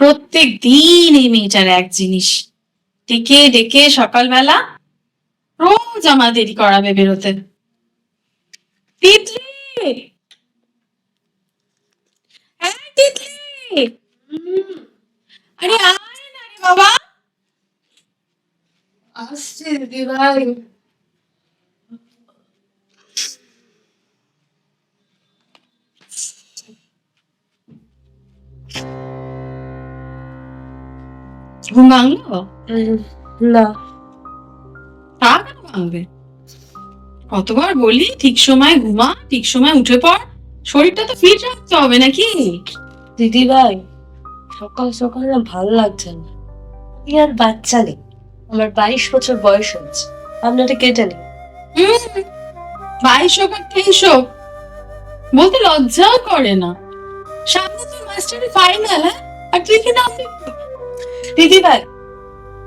প্রত্যেক দিন এই মেয়েটার এক জিনিস। ডেকে ডেকে সকালবেলা রোজ আমার দেরি করাবে বেরোতে। হ্যাঁ আরে আয় না রে বাবা। আসছে দিদি ঘুম ভাঙলো না তা কেন ভাঙবে কতবার বলি ঠিক সময় ঘুমা ঠিক সময় উঠে পড়। শরীরটা তো ফিট রাখতে হবে নাকি? দিদি ভাই সকাল সকাল না ভালো লাগছে না। আমি আর বাচ্চা নেই। আমার বাইশ বছর বয়স হয়েছে। আপনাটা কেটে নেই বাইশ হোক আর তেইশ হোক বলতে লজ্জাও করে না। সামনে তো মাস্টারের ফাইনাল হ্যাঁ? আর তুই কি নাম লিখবি? দিদি ভাই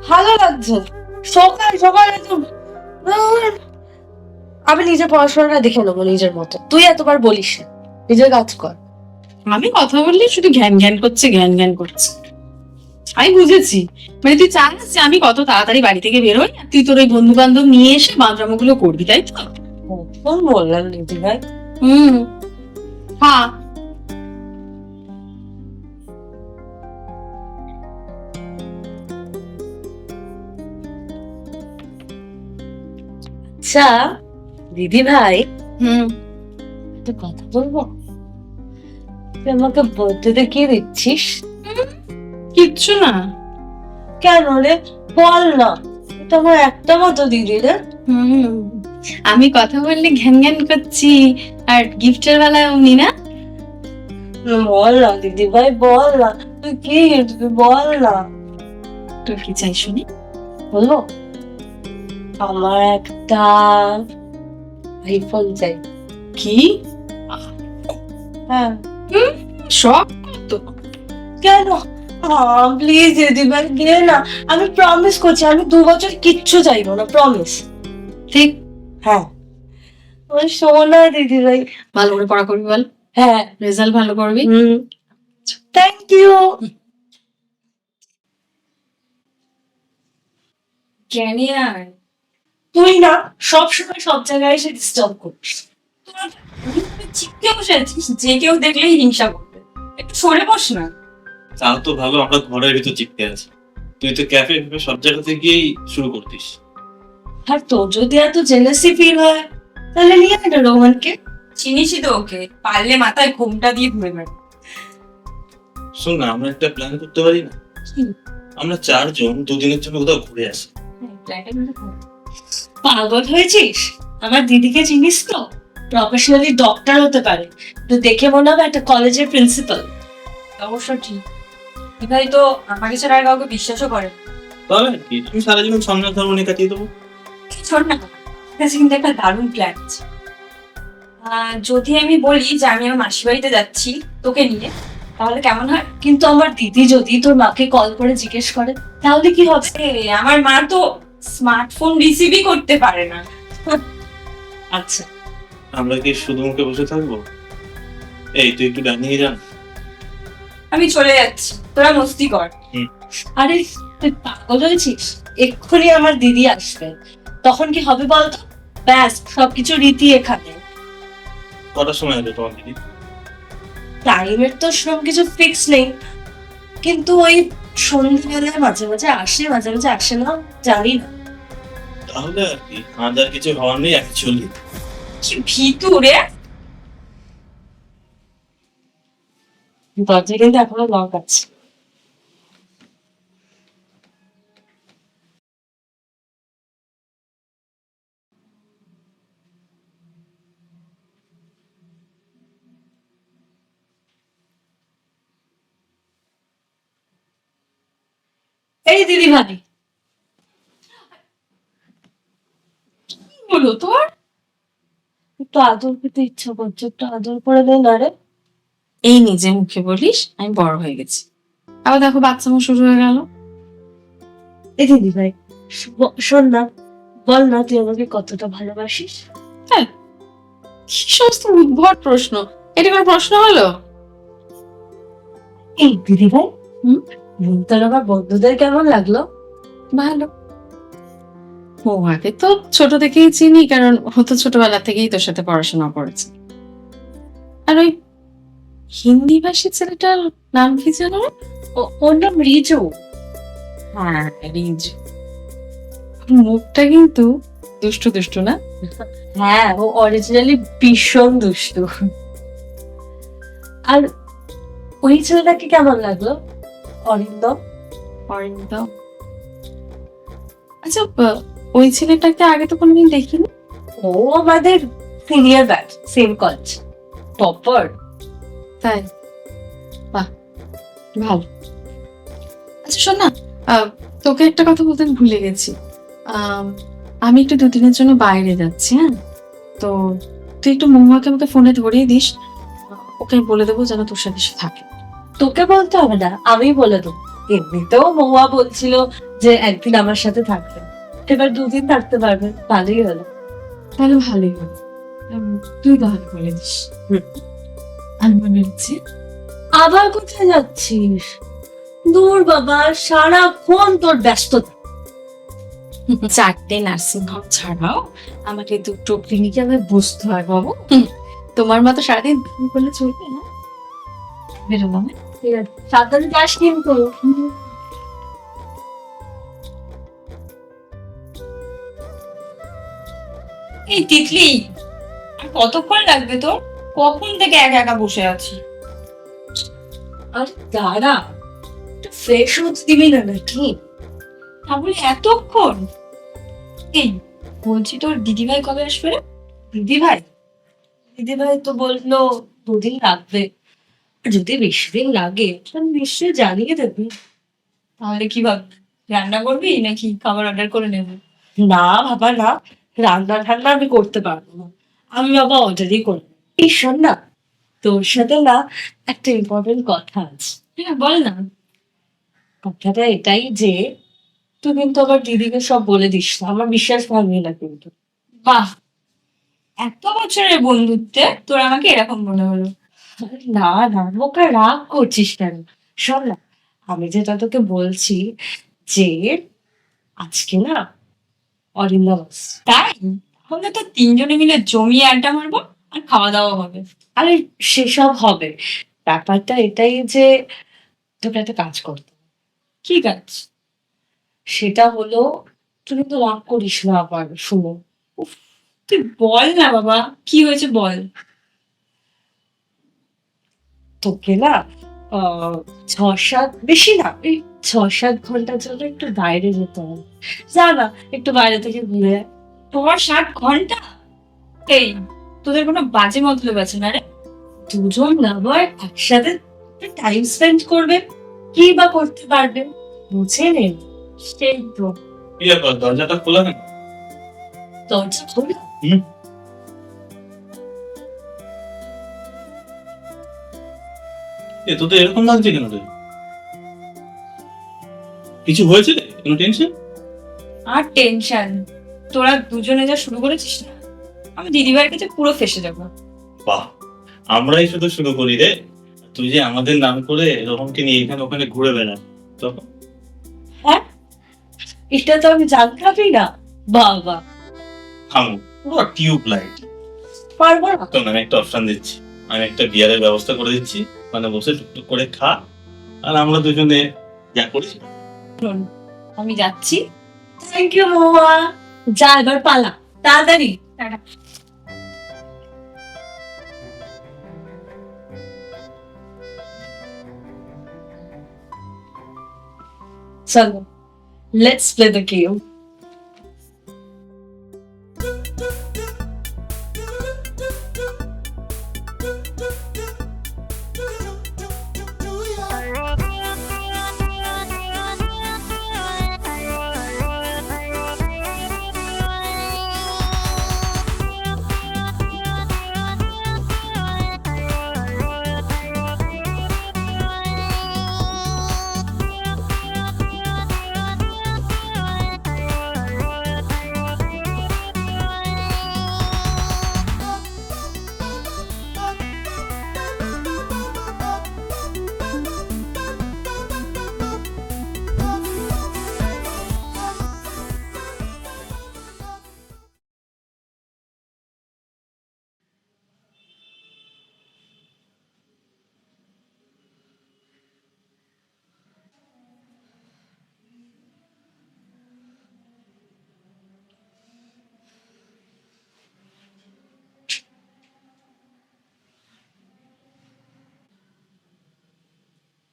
ভালো লাগছে। সকাল সকাল আমি নিজের পড়াশোনাটা দেখে নেব নিজের মতো। তুই এতবার বলিস না নিজের কাজ কর। আমি কথা বললে শুধু ঘ্যান ঘ্যান করছে ঘ্যান ঘ্যান করছে। আমি বুঝেছি। মানে তুই চাস যে আমি কত তাড়াতাড়ি বাড়ি থেকে বেরোই আর তুই তোর ওই বন্ধু বান্ধব নিয়ে এসে বাঁধরামো করবি তাই তো? বললাম দিদি ভাই। হুম। হ্যাঁ আচ্ছা দিদি ভাই। হুম। একটা কথা বলব? তুই আমাকে বার্থডেতে কি দিচ্ছিস? কিচ্ছু না। কেন রে? বল না। আমার একটা মতো দিদি রে। হুম। আমি কথা বললে ঘ্যান ঘ্যান করছি। আর গিফটের বেলা উনি না? বল না দিদি ভাই বল না। তুই কি? তুই বল না। তোর কি চাই শুনি? বলব? আমার একটা আইফোন চাই। কি? হ্যাঁ। সব? তো কেন প্লিজ দিদি গিয়ে না আমি প্রমিস করছি আমি দু বছর কিচ্ছু চাইব না প্রমিস ঠিক? হ্যাঁ। ওই সোনা দিদি ভাই। ভালো করে পড়া করবি বল। হ্যাঁ। রেজাল্ট ভালো করবি। হুম। থ্যাংক ইউ জ্ঞানী আর তুই না সব সময় সব জায়গায় এসে ডিস্টার্ব করিস। চিপকে বসে আছিস যে কেউ দেখলেই হিংসা করবে। একটু সরে বস না। তাও তো ভালো আমরা ঘরের ভিতর চিপকে আছি। তুই তো ক্যাফে সব জায়গাতে গিয়েই শুরু করতিস। আর তোর যদি এত জেলাসি ফিল হয় তাহলে নিয়ে আয় না রোহনকে। চিনিসই তো ওকে পারলে মাথায় ঘুমটা দিয়ে ঘুরে বেড়া। শোন না আমরা একটা প্ল্যান করতে পারি না? আমরা চারজন দুদিনের জন্য কোথাও ঘুরে আসি। পাগল হয়েছিস? আমার দিদিকে চিনিস তো? প্রফেশনালি ডক্টর হতে পারে। তো দেখে মনে হবে একটা কলেজের প্রিন্সিপাল অবশ্য ঠিক। ভাই তো আমাকে ছাড়া আর কাউকে বিশ্বাসও করে তবে আর কি? তুমি সারা জীবন সন্ন্যাস ধর্ম নিয়ে কাটিয়ে দেবো। শোন না কাছে কিন্তু একটা দারুণ প্ল্যান আছে। যদি আমি বলি যে আমি আমার মাসি বাড়িতে যাচ্ছি তোকে নিয়ে তাহলে কেমন হয়? কিন্তু আমার দিদি যদি তোর মাকে কল করে জিজ্ঞেস করে তাহলে কি হবে? আমার মা তো স্মার্টফোন রিসিভই করতে পারে না। আচ্ছা। আমরা কি শুধু মুখে বসে থাকব? এই তুই একটু ডান যান আমি চলে যাচ্ছি। তোরা মস্তি কর। আরে তুই পাগল হয়েছিস? এক্ষুনি আমার দিদি আসবে। তখন কি হবে বলতো? ব্যাস সবকিছু রীতি এখানে। কটার সময় আসবে তোমার দিদি? টাইমের তো সেরকম কিছু ফিক্স নেই। কিন্তু ওই সন্ধ্যেবেলায় মাঝে মাঝে আসে মাঝে মাঝে আসে না? জানি না। তাহলে আর কি আদার কিছু হওয়ার নেই অ্যাকচুয়ালি কি ভীতু রে দরজা কিন্তু এখনও লক আছে। এই দিদি ভাই হলো তোর? একটু আদর পেতে ইচ্ছা করছে একটু আদর করে দে না রে। এই নিজে মুখে বলিস আমি বড় হয়ে গেছি। আবার দেখো বাচ্চামো শুরু হয়ে গেল। এই দিদি ভাই শোন না বল না তুই আমাকে কতটা ভালোবাসিস। কি সমস্ত উদ্ভট প্রশ্ন। এটা কোনো প্রশ্ন হলো? এই দিদি ভাই হুম? তোর আমার বন্ধুদের কেমন লাগল? ভালো। মহুয়াকে তো ছোট থেকেই চিনি কারণ ও তো ছোটবেলা থেকেই তোর সাথে পড়াশোনা করেছে। আর ওই হিন্দি ভাষী ছেলেটার নাম কি ওর নাম রিজু। হ্যাঁ রিজু। মুখটা কিন্তু দুষ্টু দুষ্টু না? হ্যাঁ ও অরিজিনালি ভীষণ দুষ্টু। আর ওই ছেলেটাকে কেমন লাগল? অরিন্দম? অরিন্দম? আচ্ছা ওই ছেলেটাকে আগে তো কোনোদিন দেখিনি? ও আমাদের senior batch same college topper তাই? বাহ ভালো। আচ্ছা শোন না তোকে একটা কথা বলতে আমি ভুলে গেছি। আম, আমি একটু দুদিনের জন্য বাইরে যাচ্ছি হ্যাঁ? তো তুই একটু মহুয়াকে আমাকে ফোনে ধরিয়ে দিস ওকে বলে দেবো যেন তোর সাথে সে থাকে। তোকে বলতে হবে না আমি বলে দেবো। এমনিতেও মহুয়া বলছিল যে একদিন আমার সাথে থাকবে। এবার দুদিন থাকতে পারবে ভালোই হলো। তাহলে ভালোই উম, তুই তাহলে বলে দিস। আমি মনে হচ্ছে আবার কোথায় যাচ্ছিস? দূর বাবা সারাক্ষণ তোর ব্যস্ততা। চারটে নার্সিং হোম ছাড়াও আমাকে দুটো ক্লিনিকে আমি বসতে হয় বাবু। তোমার মতো সারাদিন তুমি করলে চলবে না। বেরোবো আমি ঠিক আছে। সাবধানে যাস কিন্তু। এই তিতলি আর কতক্ষণ লাগবে তোর? কখন থেকে একা একা বসে আছি? আর দাঁড়া একটু ফ্রেশ হতে দিবি না নাকি? তাহলে এতক্ষণ? এই বলছি তোর দিদিভাই কবে আসবে রে? দিদি ভাই দিদি ভাই তো বলল দুদিন লাগবে। যদি বেশি দিন লাগে তাহলে নিশ্চয়ই জানিয়ে দেবে। তাহলে কি ভাব রান্না করবি নাকি খাবার অর্ডার করে নেব? না বাবা না। রান্না ঠান্না আমি করতে পারব না। আমি বাবা অর্ডারই করব। এই শোন না তোর সাথে না একটা ইম্পর্টেন্ট কথা আছে। হ্যাঁ বল না। কথাটা এটাই যে তুই কিন্তু আবার দিদিকে সব বলে দিস না। আমার বিশ্বাস ভাঙবি না কিন্তু। বাহ! এত বছরের বন্ধুত্বে তোর আমাকে এরকম মনে হলো। না না বোকা রাগ করছিস কেন? শোন না, আমি যেটা তোকে বলছি যে আজকে না অরিন্দম আসছে। তাই? তাহলে তো তিনজনে মিলে জমিয়ে আড্ডা মারবো আর খাওয়া দাওয়া হবে। আরে সেসব হবে। ব্যাপারটা এটাই যে তোকে একটা কাজ করতে। কি কাজ সেটা হলো তুই কিন্তু রাগ করিস না আবার, শুনো। তুই বল না বাবা, কি হয়েছে বল। তোকে না ছ সাত বেশি না এই ছ সাত ঘণ্টার জন্য একটু বাইরে যেতে হবে। যা না একটু বাইরে থেকে ঘুরে তোমার ষাট ঘণ্টা? এই তোদের কোনো বাজে মতলব আছে না রে দুজন আবার একসাথে টাইম স্পেন্ড করবে কি বা করতে পারবে বুঝে নেন সেই তো। দরজাটা খোলা কেন? দরজা খোলা? এ তো এরকম লাগছে কেন রে কিছু হয়েছে? রে কোনো টেনশন আর টেনশন তোরা দুজনে যা শুরু করেছিস না আমি দিদিভাইয়ের কাছে পুরো ফেসে যাব। বাহ আমরাই শুধু শুরু করি রে। তুই যে আমাদের নাম করে রকমকে নিয়ে এখানে ওখানে ঘুরে বেড়া তখন? এটা তো আমি জানতামই না। বাবা। থামো পুরো টিউব লাইট পারব না। তো আমি একটা অপশন দিচ্ছি। আমি একটা বিয়ারের ব্যবস্থা করে দিচ্ছি। মানে বসে টুকটুক করে খা, আর আমরা দুজনে যা করি। আমি যাচ্ছি। থ্যাংক ইউ মোয়া যা এবার পালা। তাড়াতাড়ি। চলো লেটস প্লে দ্য গেম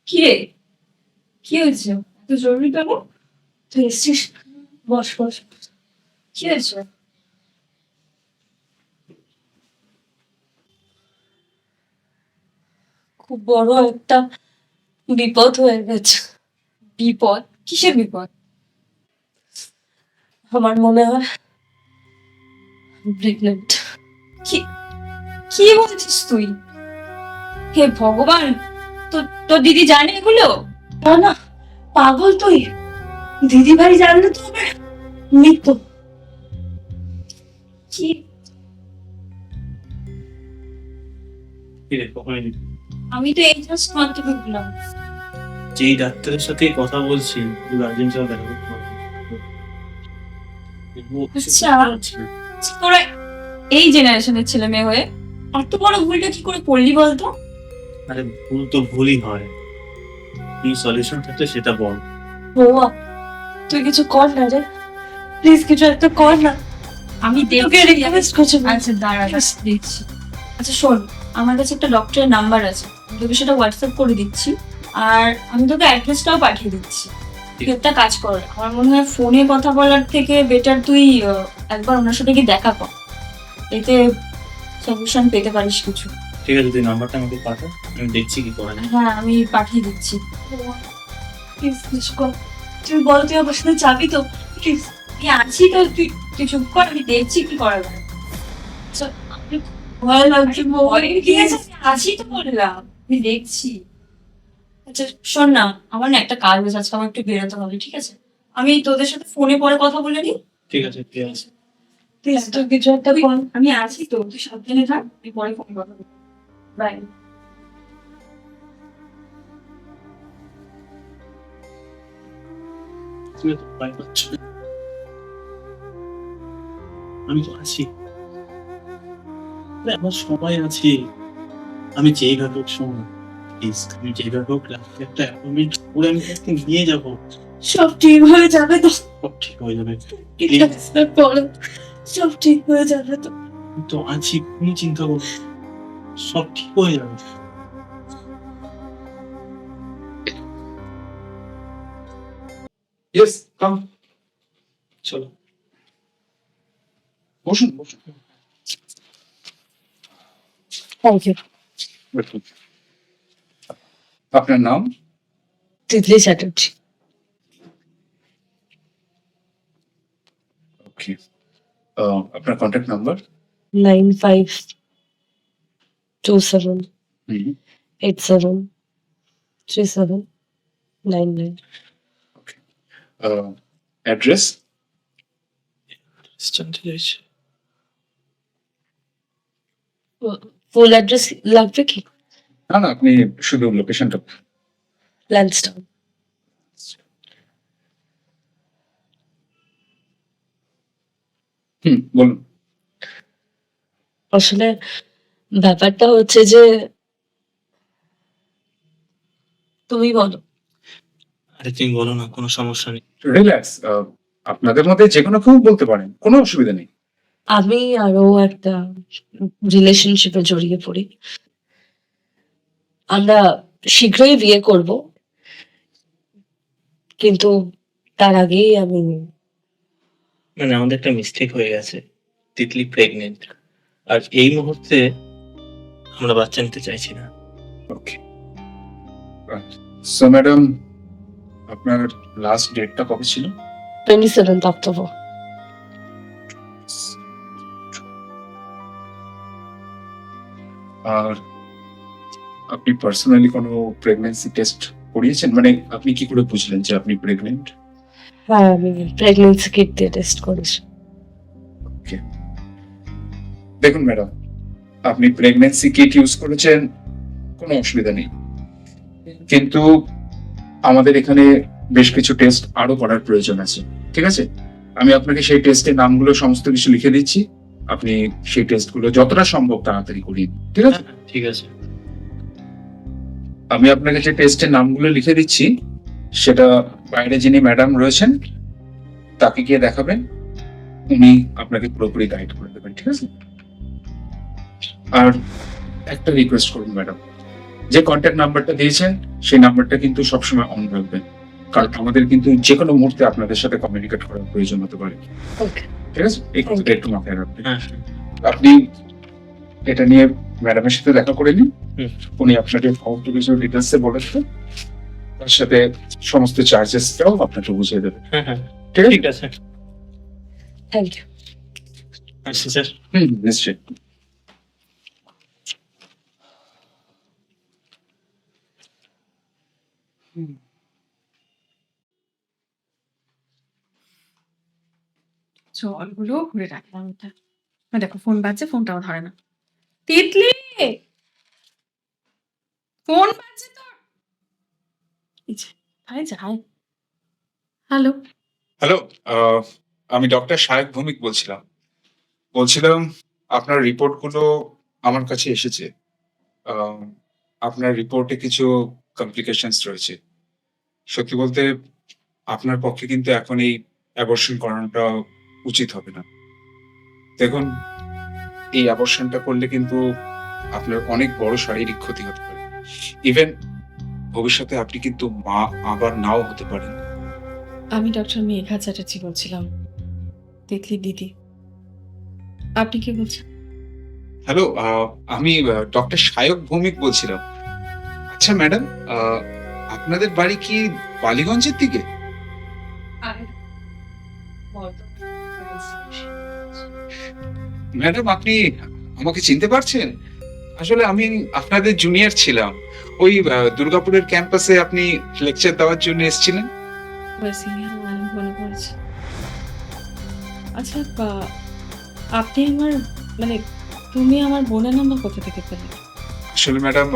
কি রে কি হয়েছে? এত জরুরি কেন? তুই এসছিস? বস বস কি হয়েছে? খুব বড় একটা বিপদ হয়ে গেছে। বিপদ? কিসের বিপদ? আমার মনে হয় প্রেগনেন্ট কি কি বলছিস তুই? হে ভগবান! তো তোর দিদি জানে এগুলো? না না পাগল তুই দিদি ভাই জানলে তো আমার মৃত্যু। কি? আমি তো এই জাস্ট মানতে ঢুকলাম। যেই ডাক্তারের সাথে কথা বলছি গার্জেন সাথে দেখা। তোরা এই জেনারেশনের ছেলে মেয়ে হয়ে এত বড় ভুলটা কি করে পড়লি বলতো? আরে ভুল তো ভুলই হয়। কি সলিউশন সেটা বল। বৌয়া তুই কিছু কর না রে। প্লিজ কিছু একটা কর না। আমি তোকে রিকোয়েস্ট করছি। আচ্ছা দাঁড়া দিচ্ছি আচ্ছা শোন আমার কাছে একটা ডক্টরের নাম্বার আছে। তোকে সেটা হোয়াটসঅ্যাপ করে দিচ্ছি। আর আমি তোকে অ্যাড্রেসটাও পাঠিয়ে দিচ্ছি। তুই একটা কাজ কর। আমার মনে হয় ফোনে কথা বলার থেকে বেটার তুই আহ, একবার ওনার সাথে গিয়ে দেখা কর। এতে সলিউশন পেতে পারিস কিছু। ঠিক আছে তুই নাম্বারটা আমাকে পাঠা আমি দেখছি কি করা যায়। হ্যাঁ আমি পাঠিয়ে দিচ্ছি। প্লিজ কিছু কর। তুই বল তুই আমার সাথে যাবি তো? প্লিজ আমি আছি তো তুই তুই চুপ কর আমি দেখছি কি করা যায়। আমি ভয় লাগছে ঠিক আছে আছি তো বললাম আমি দেখছি। আচ্ছা শোন না আমার না একটা কাজ আছে আজকে আমার একটু বেরোতে হবে ঠিক আছে? আমি তোদের সাথে ফোনে পরে কথা বলে নিই। ঠিক আছে ঠিক আছে। তুই কিছু একটা আমি আছি তো তুই সাবধানে থাক তুই পরে ফোন কথা বাই তুমি তো ভয় পাচ্ছ। আমি তো আছি। আমার সময় আছে। আমি যেইভাবে হোক সময় প্লিজ তুমি যেইভাবে হোক রাত্রে একটা অ্যাপয়েন্টমেন্ট করে আমি একদিন নিয়ে যাব। সব ঠিক হয়ে যাবে তো। সব ঠিক হয়ে যাবে। সব ঠিক হয়ে যাবে তো। তো আছি কোনো চিন্তা করো না। সব ঠিক হয়ে যাবে। ইয়েস কাম চলো। বসুন বসুন। থ্যাংক ইউ আপনার নাম? তিতলি চ্যাটার্জি ওকে আপনার contact number nine five two seven eight seven three seven nine nine address জানতে চাইছি ফুল অ্যাড্রেস লাগবে কি না না আপনি শুধু লোকেশনটা ল্যান্ডস্টাউন হুম বলুন। আসলে ব্যাপারটা হচ্ছে যে তুমি বলো। আরে তুমি বলো না কোনো সমস্যা নেই। রিল্যাক্স আপনাদের মধ্যে যে কোনো কেউ বলতে পারেন কোনো অসুবিধা নেই। আমি আরও একটা রিলেশনশিপে জড়িয়ে পড়ি। আমরা শীঘ্রই বিয়ে করব। কিন্তু তার আগেই আমি মানে আমাদের একটা মিস্টেক হয়ে গেছে তিতলি প্রেগনেন্ট আর এই মুহূর্তে আমরা বাচ্চা নিতে চাইছি না। ওকে সো ম্যাডাম আপনার লাস্ট ডেটটা কবে ছিল? টোয়েন্টি সেভেন্থ অক্টোবর আর আপনি পার্সোনালি কোনো প্রেগন্যান্সি টেস্ট করিয়েছেন? মানে আপনি কি করে বুঝলেন যে আপনি প্রেগনেন্ট হ্যাঁ আমি প্রেগনেন্সি কিট দিয়ে টেস্ট করেছি। দেখুন ম্যাডাম আপনি প্রেগন্যান্সি কিট ইউজ করেছেন কোনো অসুবিধা নেই। কিন্তু আমাদের এখানে বেশ কিছু টেস্ট আরও করার প্রয়োজন আছে ঠিক আছে? আমি আপনাকে সেই টেস্টের নামগুলো সমস্ত কিছু লিখে দিচ্ছি। আপনি সেই টেস্টগুলো যতটা সম্ভব তাড়াতাড়ি করিয়ে ঠিক আছে? ঠিক আছে। আমি আপনাকে যে টেস্টের নামগুলো লিখে দিচ্ছি। সেটা বাইরে যিনি ম্যাডাম রয়েছেন তাকে গিয়ে দেখাবেন। উনি আপনাকে পুরোপুরি গাইড করে দেবেন ঠিক আছে? আর একটা রিকোয়েস্ট করুন ম্যাডাম যে কন্ট্যাক্ট নাম্বারটা দিয়েছেন সেই নাম্বারটা কিন্তু সবসময় অন রাখবেন। কারণ আমাদের কিন্তু যে কোনো মুহূর্তে আপনাদের সাথে কমিউনিকেট করার প্রয়োজন হতে পারে। ঠিক আছে? এই কথাটা একটু মাথায় রাখবেন। হ্যাঁ। আপনি এটা নিয়ে ম্যাডামের সাথে দেখা করে নিন। হুম। উনি আপনাকে সমস্ত কিছু ডিটেলসে বলে দেবেন তার সাথে সমস্ত চার্জেসটাও আপনাকে বুঝিয়ে দেবে। হ্যাঁ হ্যাঁ। ঠিক আছে? ঠিক আছে। থ্যাংক ইউ আসছি স্যার। হুম নিশ্চয়ই। জলগুলো ঘুরে রাখলাম এটা। দেখো ফোন বাজছে ফোনটাও ধরে না। তিতলি! ফোন বাজছে যে, আরে যাই হ্যালো? হ্যালো আমি ডক্টর শায়েক ভৌমিক বলছিলাম। বলছিলাম আপনার রিপোর্টগুলো আমার কাছে এসেছে। আপনার রিপোর্টে কিছু কমপ্লিকেশনস রয়েছে। সত্যি বলতে আপনার পক্ষে কিন্তু এখন এই অ্যাবর্শন করানোটা উচিত হবে না। দেখুন এই অ্যাবর্শনটা করলে কিন্তু আপনার অনেক বড় শারীরিক ক্ষতি হতে পারে। ইভেন ভবিষ্যতে আপনি কিন্তু মা আবার নাও হতে পারেন। আমি ডক্টর মেঘা চ্যাটার্জি বলছিলাম। তিতলি দিদি। আপনি কি বলছেন? হ্যালো আমি ডক্টর সায়ক ভৌমিক বলছিলাম। আচ্ছা ম্যাডাম আপনাদের বাড়ি কি বালিগঞ্জের দিকে? ম্যাডাম আপনি আমাকে চিনতে পারছেন? আসলে আমি আপনাদের জুনিয়র ছিলাম। ওই দুর্গাপুরের ক্যাম্পাসে আপনি লেকচার দেওয়ার জন্য এসেছিলেন? আচ্ছা আপনি আমার মানে তুমি আমার বোনের নাম্বার কোথা থেকে পেলে? আসলে ম্যাডাম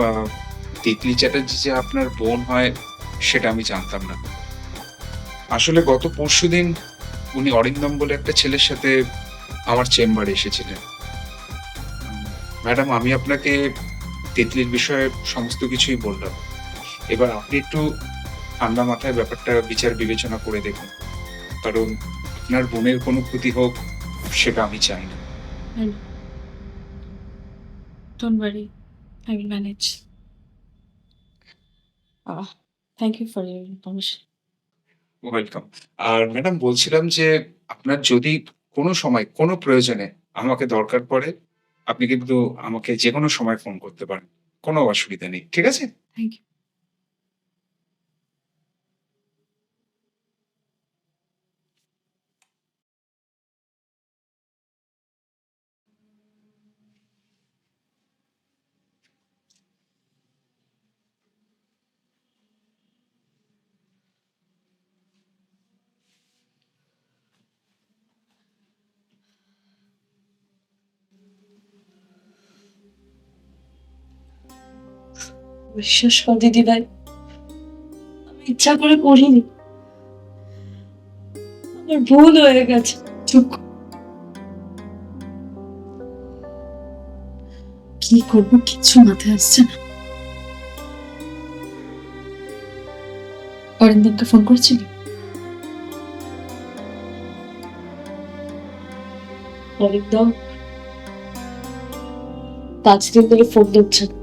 তিতলি চ্যাটার্জি যে আপনার বোন হয়, সেটা আমি জানতাম না। আসলে গত পরশুদিন উনি অরিন্দম বলে একটা ছেলের সাথে আমার চেম্বারে এসেছিলেন। ম্যাডাম, আমি আপনাকে তিতলির বিষয়ে সমস্ত কিছুই বললাম। এবার আপনি একটু ঠান্ডা মাথায় ব্যাপারটা বিচার বিবেচনা করে দেখুন। কারণ আপনার বোনের কোনো ক্ষতি হোক, সেটা আমি চাই না। Don't will manage. Ah, thank you for your information welcome R madam বলছিলাম যে আপনার যদি কোনো সময় কোনো প্রয়োজনে আমাকে দরকার পড়ে আপনি কিন্তু আমাকে যে কোনো সময় ফোন করতে পারেন। কোনো অসুবিধা নেই ঠিক আছে? Thank you. বিশ্বাস কর দিদি ভাই আমি ইচ্ছা করে করিনি। আমার ভুল হয়ে গেছে চুপ কি করব কিছু মাথায় আসছে না। অরিন্দমকে ফোন করেছিলি? অরিন্দম পাঁচ দিন ধরে ফোন দিচ্ছে না।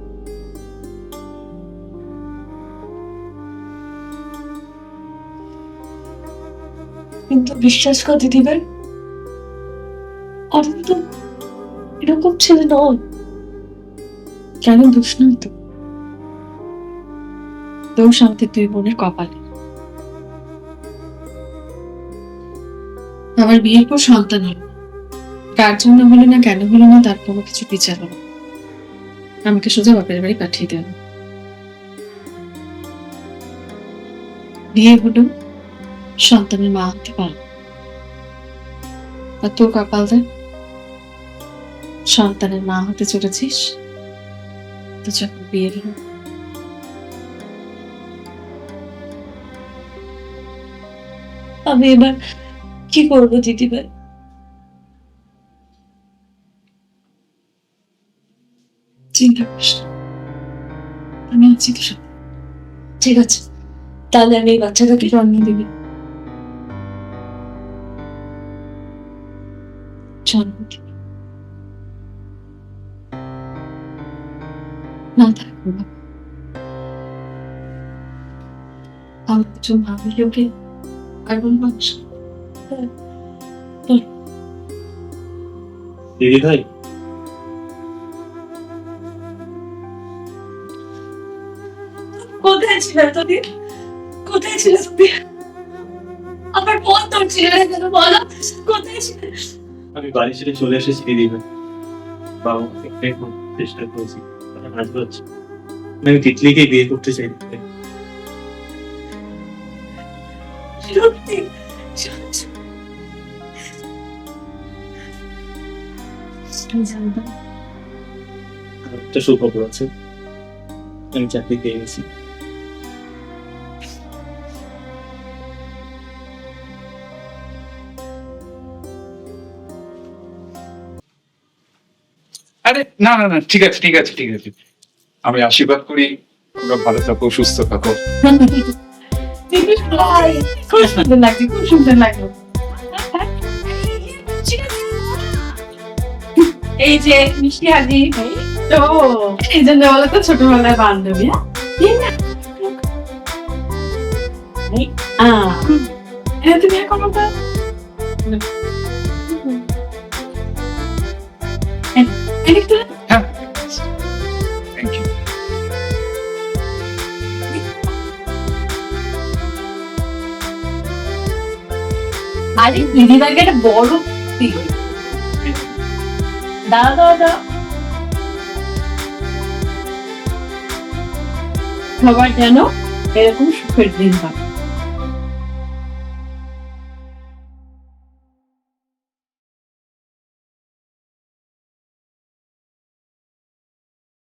কিন্তু বিশ্বাস কর দিদি ভাই অরিন্দ এরকম ছেলে নয়। কেন দোষ নয় তো দোষ আমাদের দুই বোনের কপালে। আমার বিয়ের পর সন্তান হলো। কার জন্য হলো না কেন হলো না তার কোনো কিছু বিচার হলো আমাকে সোজা বাপের বাড়ি পাঠিয়ে দেন। বিয়ে হলো সন্তানের মা হতে পারল আর তোর কপাল দেয় সন্তানের মা হতে চলেছিস? তো যখন বিয়ে আমি এবার কি করব দিদি ভাই চিন্তা করিস আমি আছি ঠিক আছে। তাহলে আমি এই বাচ্চাটাকে জন্ম দিবি। জন্ম না থাকব বাবা। আমার কিছু ভাবি ওকে আর বলব দিদি ভাই। কোথায় ছিলে এতদিন কোথায় ছিলে তুমি? আমার তোর ছিল না কেন বলো? কোথায় ছিলে? আমি বাড়ি ছেড়ে চলে এসেছি দিদি ভাই। বাবা চেষ্টা করেছি তারা রাজি হচ্ছে আমি তিতলিকে বিয়ে করতে চাই। একটা সুখবর আছে আমি চাকরি পেয়ে গেছি। না না না, ঠিক আছে ঠিক আছে ঠিক আছে। আমি আশীর্বাদ করি, তোমরা ভালো থাকো, সুস্থ থাকো। এই যে মিষ্টি হাজি ও এই জন্য বলো তো ছোটবেলার বান্ধবী হ্যাঁ? হ্যাঁ তুমি এখন একটা বড় দিল। দাদা সবার যেন এরকম সুখের দিন পাবে